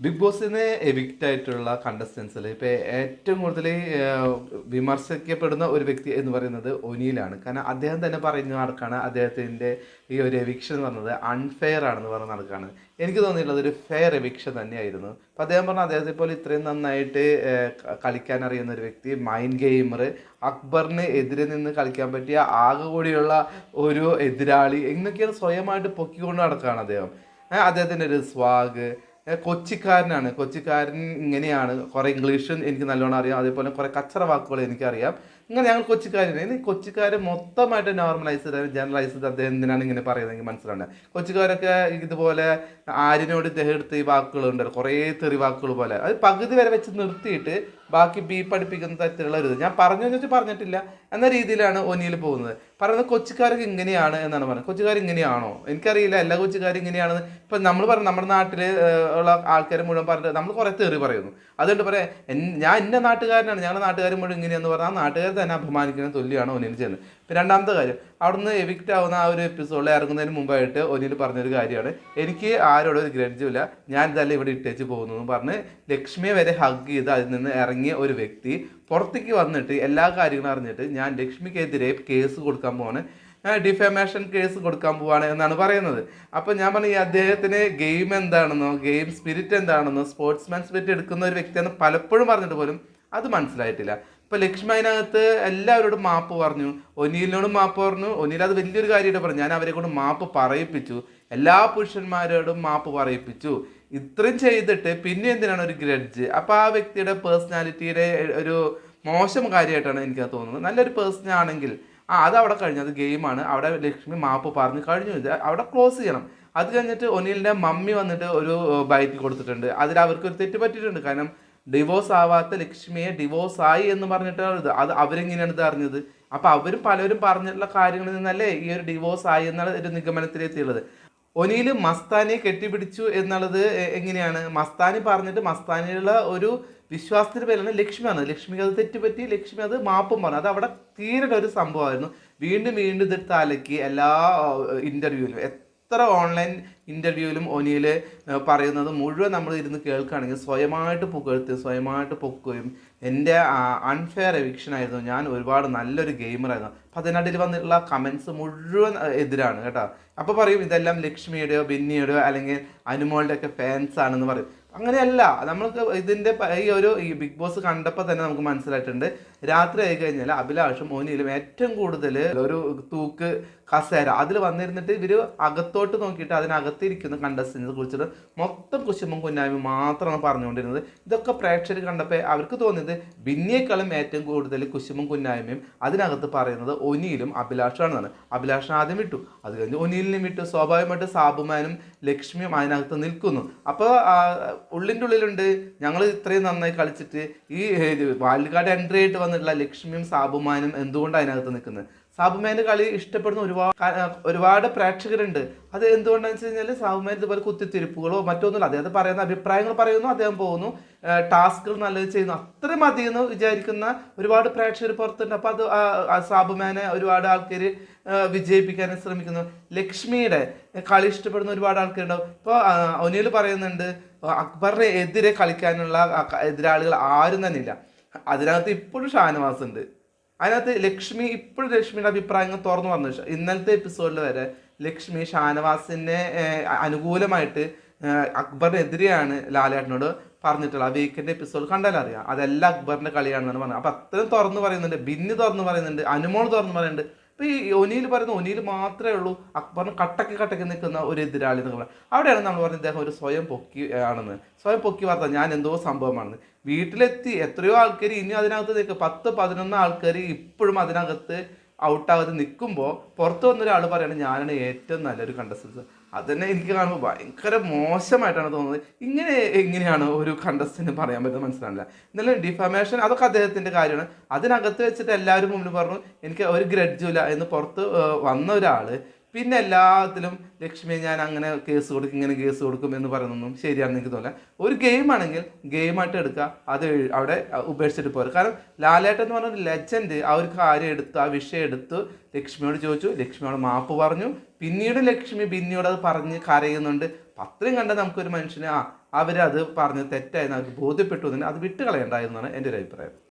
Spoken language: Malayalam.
ബിഗ് ബോസിന് എവിക്റ്റ് ആയിട്ടുള്ള കണ്ടസ്റ്റൻസിൽ ഇപ്പോൾ ഏറ്റവും കൂടുതൽ വിമർശിക്കപ്പെടുന്ന ഒരു വ്യക്തി എന്ന് പറയുന്നത് ഒനിയിലാണ്. കാരണം അദ്ദേഹം തന്നെ പറയുന്ന നടക്കാണ് അദ്ദേഹത്തിന്റെ ഈ ഒരു എവിക്ഷൻ എന്ന് പറഞ്ഞത് അൺഫെയർ ആണെന്ന് പറഞ്ഞ് നടക്കാണ് എനിക്ക് തോന്നിയിട്ടുള്ളത് ഒരു ഫെയർ എവിക്ഷൻ തന്നെയായിരുന്നു. അപ്പം അദ്ദേഹം പറഞ്ഞാൽ അദ്ദേഹത്തെ പോലെ ഇത്രയും നന്നായിട്ട് കളിക്കാൻ അറിയുന്ന ഒരു വ്യക്തി മൈൻഡ് ഗെയിമർ അക്ബറിന് എതിരെ നിന്ന് കളിക്കാൻ പറ്റിയ ആകെ കൂടിയുള്ള ഒരു എതിരാളി എന്നൊക്കെയാണ് സ്വയമായിട്ട് പൊക്കിക്കൊണ്ട് നടക്കുകയാണ് അദ്ദേഹം. അദ്ദേഹത്തിന്റെ ഒരു സ്വാഗ് കൊച്ചിക്കാരനാണ്. കൊച്ചിക്കാരൻ ഇങ്ങനെയാണ്. കുറേ ഇംഗ്ലീഷും എനിക്ക് നല്ലോണം അറിയാം. അതേപോലെ കുറേ കച്ചറ വാക്കുകൾ എനിക്കറിയാം. ഇങ്ങനെ ഞങ്ങൾ കൊച്ചിക്കാരനെ ഇനി കൊച്ചിക്കാർ മൊത്തമായിട്ട് നോർമലൈസ് ജനറലൈസ് ചെയ്ത് അദ്ദേഹം എന്തിനാണ് ഇങ്ങനെ പറയുന്നത് എനിക്ക് മനസ്സിലാവുന്നത് കൊച്ചിക്കാരൊക്കെ ഇതുപോലെ ആര്യനോട് ഇദ്ദേഹം എടുത്ത ഈ വാക്കുകളുണ്ടല്ലോ കുറേ തെറി വാക്കുകൾ പോലെ. അത് പകുതി വരെ വെച്ച് നിർത്തിയിട്ട് ബാക്കി ബി പഠിപ്പിക്കുന്ന തരത്തിലുള്ള ഒരു ഇത്. ഞാൻ പറഞ്ഞു വെച്ചാൽ പറഞ്ഞിട്ടില്ല. എന്ന രീതിയിലാണ് ഒനിയിൽ പോകുന്നത്. പറയുന്നത് കൊച്ചിക്കാരൊക്കെ ഇങ്ങനെയാണ് എന്നാണ് പറയുന്നത്. കൊച്ചിക്കാർ ഇങ്ങനെയാണോ? എനിക്കറിയില്ല. എല്ലാ കൊച്ചിക്കാരും ഇങ്ങനെയാണെന്ന്. ഇപ്പം നമ്മൾ പറഞ്ഞു നമ്മുടെ നാട്ടിൽ ഉള്ള ആൾക്കാർ മുഴുവൻ പറഞ്ഞിട്ട് നമ്മൾ കുറേ തെറി പറയുന്നു. അതുകൊണ്ട് പറയാം ഞാൻ എന്റെ നാട്ടുകാരനാണ്. ഞങ്ങളുടെ നാട്ടുകാർ മുഴുവൻ ഇങ്ങനെയെന്ന് പറഞ്ഞാൽ ആ നാട്ടുകാർ തന്നെ അഭിമാനിക്കുന്ന തുല്യമാണ് ഒനിൽ ചെയ്യുന്നത്. ഇപ്പം രണ്ടാമത്തെ കാര്യം അവിടുന്ന് എവിക്റ്റ് ആവുന്ന ആ ഒരു എപ്പിസോഡിൽ ഇറങ്ങുന്നതിന് മുമ്പായിട്ട് ഒനിൽ പറഞ്ഞൊരു കാര്യമാണ്. എനിക്ക് ആരോടും ഒരു ഗ്രഡ്ജുമില്ല ഞാൻ ഇതല്ല ഇവിടെ ഇട്ടേച്ച് പോകുന്നു എന്ന് പറഞ്ഞ് ലക്ഷ്മിയെ വരെ ഹഗ് ചെയ്ത് അതിൽ നിന്ന് ഇറങ്ങിയ ഒരു വ്യക്തി പുറത്തേക്ക് വന്നിട്ട് എല്ലാ കാര്യങ്ങളും അറിഞ്ഞിട്ട് ഞാൻ ലക്ഷ്മിക്കെതിരെ കേസ് കൊടുക്കാൻ പോവാണ്. ഡിഫമേഷൻ കേസ് കൊടുക്കാൻ പോവാണ് എന്നാണ് പറയുന്നത്. അപ്പോൾ ഞാൻ പറഞ്ഞു ഈ അദ്ദേഹത്തിന് ഗെയിം എന്താണെന്നോ ഗെയിം സ്പിരിറ്റ് എന്താണെന്നോ സ്പോർട്സ്മാൻ സ്പിരിറ്റ് എടുക്കുന്ന ഒരു വ്യക്തിയെന്ന് പലപ്പോഴും പറഞ്ഞിട്ട് പോലും അത് മനസ്സിലായിട്ടില്ല. ഇപ്പൊ ലക്ഷ്മി അതിനകത്ത് എല്ലാവരോടും മാപ്പ് പറഞ്ഞു. ഒനീലിനോടും മാപ്പ് പറഞ്ഞു. ഒനീൽ അത് വലിയൊരു കാര്യമായിട്ട് പറഞ്ഞു. ഞാൻ അവരെ കൊണ്ട് മാപ്പ് പറയിപ്പിച്ചു. എല്ലാ പുരുഷന്മാരോടും മാപ്പ് പറയിപ്പിച്ചു. ഇത്രയും ചെയ്തിട്ട് പിന്നെ എന്തിനാണ് ഒരു ഗ്രഡ്ജ് അപ്പൊ ആ വ്യക്തിയുടെ പേഴ്സണാലിറ്റിയുടെ ഒരു മോശം കാര്യമായിട്ടാണ് എനിക്ക് തോന്നുന്നത്. നല്ലൊരു പേഴ്സൺ ആണെങ്കിൽ ആ അത് അവിടെ കഴിഞ്ഞു. അത് ഗെയിമാണ് അവിടെ ലക്ഷ്മി മാപ്പ് പറഞ്ഞു കഴിഞ്ഞു. അവിടെ ക്ലോസ് ചെയ്യണം. അത് കഴിഞ്ഞിട്ട് ഒനീലിന്റെ മമ്മി വന്നിട്ട് ഒരു ബൈറ്റ് കൊടുത്തിട്ടുണ്ട്. അതിൽ അവർക്ക് ഒരു തെറ്റ് പറ്റിയിട്ടുണ്ട്. കാരണം ഡിവോഴ്സ് ആവാത്ത ലക്ഷ്മിയെ ഡിവോഴ്സ് ആയി എന്ന് പറഞ്ഞിട്ടാണ് ഇത്. അത് അവരെങ്ങനെയാണ് ഇത് അറിഞ്ഞത്? അപ്പൊ അവരും പലരും പറഞ്ഞിട്ടുള്ള കാര്യങ്ങളിൽ നിന്നല്ലേ ഈ ഒരു ഡിവോഴ്സ് ആയി എന്നുള്ള ഒരു നിഗമനത്തിലെത്തിയുള്ളത് ഒനിയിൽ മസ്താനിയെ കെട്ടിപ്പിടിച്ചു എന്നുള്ളത് എങ്ങനെയാണ്? മസ്താനി പറഞ്ഞിട്ട് മസ്താനിയുള്ള ഒരു വിശ്വാസത്തിന് പേരാണ് ലക്ഷ്മിയാണ് ലക്ഷ്മിക്ക് അത് തെറ്റുപറ്റി ലക്ഷ്മി അത് മാപ്പും പറഞ്ഞു. അത് അവിടെ തീരെ ഒരു സംഭവമായിരുന്നു. വീണ്ടും വീണ്ടും ഇതെടുത്ത് അലക്കി എല്ലാ ഇന്റർവ്യൂവിലും എത്ര ഓൺലൈൻ ഇന്റർവ്യൂവിലും ഒനിയിൽ പറയുന്നത് മുഴുവൻ നമ്മൾ ഇരുന്ന് കേൾക്കുകയാണെങ്കിൽ സ്വയമായിട്ട് പുകഴ്ത്തി സ്വയമായിട്ട് പൊക്കുകയും എന്റെ അൺഫെയർ എവിക്ഷൻ ആയിരുന്നു. ഞാൻ ഒരുപാട് നല്ലൊരു ഗെയിമറായിരുന്നു അപ്പോൾ അതിനടിയിൽ വന്നിട്ടുള്ള കമൻസ് മുഴുവൻ എതിരാണ് കേട്ടോ. അപ്പോൾ പറയും ഇതെല്ലാം ലക്ഷ്മിയുടെയോ ബിന്നിയുടെയോ അല്ലെങ്കിൽ അനുമോളുടെ ഒക്കെ ഫാൻസ് ആണെന്ന് പറയും. അങ്ങനെയല്ല. നമ്മൾക്ക് ഇതിന്റെ ഈ ഒരു ഈ ബിഗ് ബോസ് കണ്ടപ്പോൾ തന്നെ നമുക്ക് മനസ്സിലായിട്ടുണ്ട്. രാത്രി ആയി കഴിഞ്ഞാൽ അഭിലാഷും മോനിയിലും ഏറ്റവും കൂടുതൽ ഒരു തൂക്ക് കസേര. അതിൽ വന്നിരുന്നിട്ട് ഇവർ അകത്തോട്ട് നോക്കിയിട്ട് അതിനകത്തിരിക്കുന്ന കണ്ടസ്റ്റൻസിനെ കുറിച്ചിട്ട് മൊത്തം കുശുമ്പും കുഞ്ഞാമി മാത്രമാണ് പറഞ്ഞുകൊണ്ടിരുന്നത്. ഇതൊക്കെ പ്രേക്ഷകർ കണ്ടപ്പോൾ അവർക്ക് തോന്നിയത് ബിന്നിയേക്കാളും ഏറ്റവും കൂടുതൽ കുശുമ്പും കുഞ്ഞായ്മയും അതിനകത്ത് പറയുന്നത് ഒനിയിലും അഭിലാഷാണെന്നാണ്. അഭിലാഷൻ ആദ്യം വിട്ടു. അത് കഴിഞ്ഞ് ഒനിയിലിനും വിട്ടു. സ്വാഭാവികമായിട്ട് സാബുമാനും ലക്ഷ്മിയും അതിനകത്ത് നിൽക്കുന്നു. അപ്പോൾ ഉള്ളിന്റെ ഉള്ളിലുണ്ട്. ഞങ്ങൾ ഇത്രയും നന്നായി കളിച്ചിട്ട് ഈ വാൽഡ് കാർഡ് എൻട്രി ആയിട്ട് വന്നിട്ടുള്ള ലക്ഷ്മിയും സാബുമാനും എന്തുകൊണ്ടാണ് അതിനകത്ത് നിൽക്കുന്നത് സാബുമാന്റെ കളി ഇഷ്ടപ്പെടുന്ന ഒരുപാട് ഒരുപാട് പ്രേക്ഷകരുണ്ട്. അത് എന്തുകൊണ്ടാണെന്ന് വെച്ച് കഴിഞ്ഞാൽ സാബുമാൻ ഇതുപോലെ കുത്തിത്തിരിപ്പുകളോ മറ്റൊന്നുമില്ല. അദ്ദേഹത്തെ പറയുന്ന അഭിപ്രായങ്ങൾ പറയുന്നു അദ്ദേഹം പോകുന്നു. ടാസ്കുകൾ നല്ലത് ചെയ്യുന്നു. അത്രയും മതി എന്ന് വിചാരിക്കുന്ന ഒരുപാട് പ്രേക്ഷകർ പുറത്തുണ്ട്. അപ്പോൾ അത് സാബുമാനെ ഒരുപാട് ആൾക്കാർ വിജയിപ്പിക്കാൻ ശ്രമിക്കുന്നു. ലക്ഷ്മിയുടെ കളി ഇഷ്ടപ്പെടുന്ന ഒരുപാട് ആൾക്കാരുണ്ടാവും. ഇപ്പോൾ ഒനിയിൽ പറയുന്നുണ്ട് അക്ബറിനെ എതിരെ കളിക്കാനുള്ള എതിരാളികൾ ആരും തന്നെ ഇല്ല അതിനകത്ത് ഇപ്പോഴും ഷാനവാസ് ഉണ്ട്. അതിനകത്ത് ലക്ഷ്മി ഇപ്പോഴും ലക്ഷ്മിയുടെ അഭിപ്രായങ്ങൾ തുറന്നു ഷ- ഇന്നലത്തെ എപ്പിസോഡിൽ വരെ ലക്ഷ്മി ഷാനവാസിനെ അനുകൂലമായിട്ട് അക്ബറിനെതിരെയാണ് ലാലേട്ടനോട് പറഞ്ഞിട്ടുള്ളത്. ആ വീക്കെൻഡ് എപ്പിസോഡ് കണ്ടാൽ അറിയാം. അതെല്ലാം അക്ബറിന്റെ കളിയാണെന്നാണ് പറഞ്ഞത്. അപ്പം അത്രയും തുറന്നു പറയുന്നുണ്ട്. ബിന്നി തുറന്നു പറയുന്നുണ്ട്. അനുമോൾ തുറന്നു പറയുന്നുണ്ട്. ഇപ്പൊ ഈ ഒനിയിൽ പറയുന്ന ഒനിയിൽ മാത്രമേ ഉള്ളൂ. അക്ബറിന് കട്ടക്ക് കട്ടക്ക് നിൽക്കുന്ന ഒരു എതിരാളി എന്ന് പറയുന്നത് അവിടെയാണ് നമ്മൾ പറഞ്ഞത് ഇദ്ദേഹം ഒരു സ്വയം പൊക്കി ആണെന്ന്. സ്വയം പൊക്കി വാർത്ത. ഞാൻ എന്തോ സംഭവമാണെന്ന്. വീട്ടിലെത്തി എത്രയോ ആൾക്കാർ ഇനി അതിനകത്ത് നിൽക്കുക പത്ത് പതിനൊന്ന് ആൾക്കാർ ഇപ്പോഴും അതിനകത്ത് ഔട്ടാകാതെ നിൽക്കുമ്പോൾ പുറത്ത് വന്നൊരാൾ പറയുകയാണ് ഞാനാണ് ഏറ്റവും നല്ലൊരു കണ്ടസ്റ്റൻസ് അതന്നെ എനിക്ക് കാണുമ്പോൾ ഭയങ്കര മോശമായിട്ടാണ് തോന്നുന്നത്. ഇങ്ങനെ എങ്ങനെയാണ് ഒരു കണ്ടസ്റ്റന്റ് പറയാൻ പറ്റുന്നത് മനസ്സിലാവില്ല എന്നാലും ഡിഫമേഷൻ അതൊക്കെ അദ്ദേഹത്തിന്റെ കാര്യമാണ്. അതിനകത്ത് വെച്ചിട്ട് എല്ലാവരും മുന്നിൽ പറഞ്ഞു എനിക്ക് ഒരു ഗ്രഡ്ജുമില്ല എന്ന് പുറത്ത് വന്ന ഒരാൾ പിന്നെ എല്ലാത്തിലും ലക്ഷ്മിയെ ഞാൻ അങ്ങനെ കേസ് കൊടുക്കും ഇങ്ങനെ കേസ് കൊടുക്കും എന്ന് പറയുന്നൊന്നും ശരിയാണെന്ന് എനിക്ക് തോന്നില്ല. ഒരു ഗെയിം ആണെങ്കിൽ ഗെയിമായിട്ട് എടുക്കുക അത് അവിടെ ഉപേക്ഷിച്ചിട്ട് പോരുക കാരണം ലാലേട്ടൻ എന്ന് പറഞ്ഞ ലെജൻഡ് ആ ഒരു കാര്യം എടുത്ത് ആ വിഷയം എടുത്ത് ലക്ഷ്മിയോട് ചോദിച്ചു. ലക്ഷ്മിയോട് മാപ്പ് പറഞ്ഞു. പിന്നീട് ലക്ഷ്മി ബിന്നിയോട് അത് പറഞ്ഞ് കരയുന്നുണ്ട്. അത്രയും കണ്ട നമുക്കൊരു മനുഷ്യനെ ആ അവരത് പറഞ്ഞ് തെറ്റായിരുന്നു അവർക്ക് ബോധ്യപ്പെട്ടു അത് വിട്ടുകളയണ്ടായെന്നാണ് എന്റെ ഒരു അഭിപ്രായം.